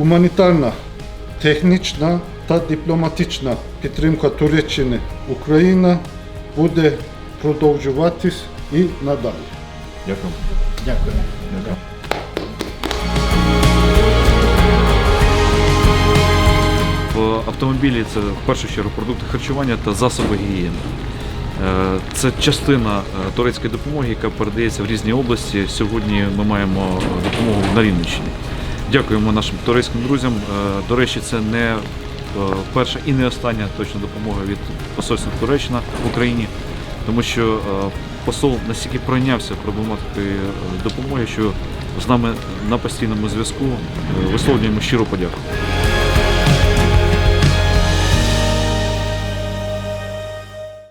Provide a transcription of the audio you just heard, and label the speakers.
Speaker 1: гуманітарна, технічна та дипломатична підтримка Туреччини Україна буде продовжуватись і надалі.
Speaker 2: Дякую.
Speaker 3: Дякую.
Speaker 2: Дякую.
Speaker 4: В автомобілі це в першу чергу продукти харчування та засоби гігієни. Е, Це частина е, турецької допомоги, яка передається в різні області. Сьогодні ми маємо допомогу на Рівненщині. Дякуємо нашим турецьким друзям. Е, До речі, це не е, перша і не остання точна допомога від посольства Туреччина в Україні, тому що е, посол настільки пройнявся проблематикою допомоги, що з нами на постійному зв'язку висловлюємо щиру подяку.